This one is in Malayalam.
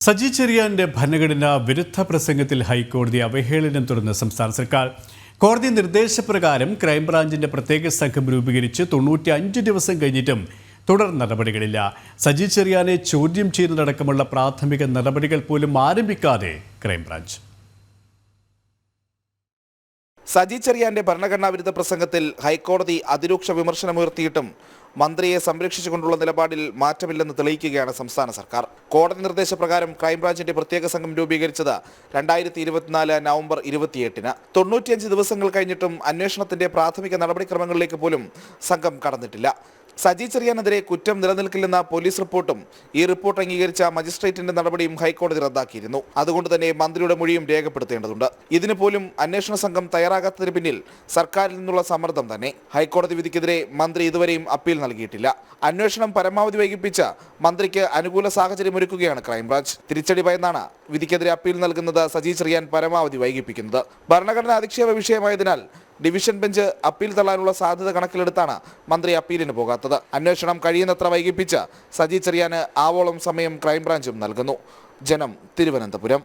സജി ചെറിയാന്റെ ഭരണഘടന വിരുദ്ധ പ്രസംഗത്തിൽ ഹൈക്കോടതി അവഹേളനം തുടർന്ന് സംസ്ഥാന സർക്കാർ കോടതി നിർദ്ദേശപ്രകാരം ക്രൈംബ്രാഞ്ചിന്റെ പ്രത്യേക സംഘം രൂപീകരിച്ച് തൊണ്ണൂറ്റി അഞ്ച് ദിവസം കഴിഞ്ഞിട്ടും തുടർ നടപടികളില്ല. സജി ചെറിയാനെ ചോദ്യം ചെയ്യുന്നതടക്കമുള്ള പ്രാഥമിക നടപടികൾ പോലും ആരംഭിക്കാതെ ക്രൈംബ്രാഞ്ച്. സജി ചെറിയാന്റെ ഭരണഘടനാ വിരുദ്ധ പ്രസംഗത്തിൽ ഹൈക്കോടതി അതിരൂക്ഷ വിമർശനമുയർത്തിയിട്ടും മന്ത്രിയെ സംരക്ഷിച്ചുകൊണ്ടുള്ള നിലപാടിൽ മാറ്റമില്ലെന്ന് തെളിയിക്കുകയാണ് സംസ്ഥാന സർക്കാർ. കോടതി നിർദ്ദേശപ്രകാരം ക്രൈംബ്രാഞ്ചിന്റെ പ്രത്യേക സംഘം രൂപീകരിച്ചത് രണ്ടായിരത്തി ഇരുപത്തിനാല് നവംബർ ഇരുപത്തിയെട്ടിന്. തൊണ്ണൂറ്റിയഞ്ച് ദിവസങ്ങൾ കഴിഞ്ഞിട്ടും അന്വേഷണത്തിന്റെ പ്രാഥമിക നടപടിക്രമങ്ങളിലേക്ക് പോലും സംഘം കടന്നിട്ടില്ല. സജി ചെറിയാനെതിരെ കുറ്റം നിലനിൽക്കില്ലെന്ന പോലീസ് റിപ്പോർട്ടും ഈ റിപ്പോർട്ട് അംഗീകരിച്ച മജിസ്ട്രേറ്റിന്റെ നടപടിയും ഹൈക്കോടതി റദ്ദാക്കിയിരുന്നു. അതുകൊണ്ട് തന്നെ മന്ത്രിയുടെ മൊഴിയും രേഖപ്പെടുത്തേണ്ടതുണ്ട്. ഇതിന് പോലും അന്വേഷണ സംഘം തയ്യാറാകാത്തതിന് പിന്നിൽ സർക്കാരിൽ നിന്നുള്ള സമ്മർദ്ദം തന്നെ. ഹൈക്കോടതി വിധിക്കെതിരെ മന്ത്രി ഇതുവരെയും അപ്പീൽ നൽകിയിട്ടില്ല. അന്വേഷണം പരമാവധി വൈകിപ്പിച്ച മന്ത്രിക്ക് അനുകൂല സാഹചര്യം ഒരുക്കുകയാണ് ക്രൈംബ്രാഞ്ച്. തിരിച്ചടി ഭയന്നാണ് വിധിക്കെതിരെ അപ്പീൽ നൽകുന്നത് സജി ചെറിയാൻ പരമാവധി വൈകിപ്പിക്കുന്നത്. ഭരണഘടനാ അധിക്ഷേപ വിഷയമായതിനാൽ ഡിവിഷൻ ബെഞ്ച് അപ്പീൽ തള്ളാനുള്ള സാധ്യത കണക്കിലെടുത്താണ് മന്ത്രി അപ്പീലിന് പോകാത്തത്. അന്വേഷണം കഴിയുന്നത്ര വൈകിപ്പിച്ച് സജി ചെറിയാന് ആവോളം സമയം ക്രൈംബ്രാഞ്ചും നൽകുന്നു. ജനം തിരുവനന്തപുരം.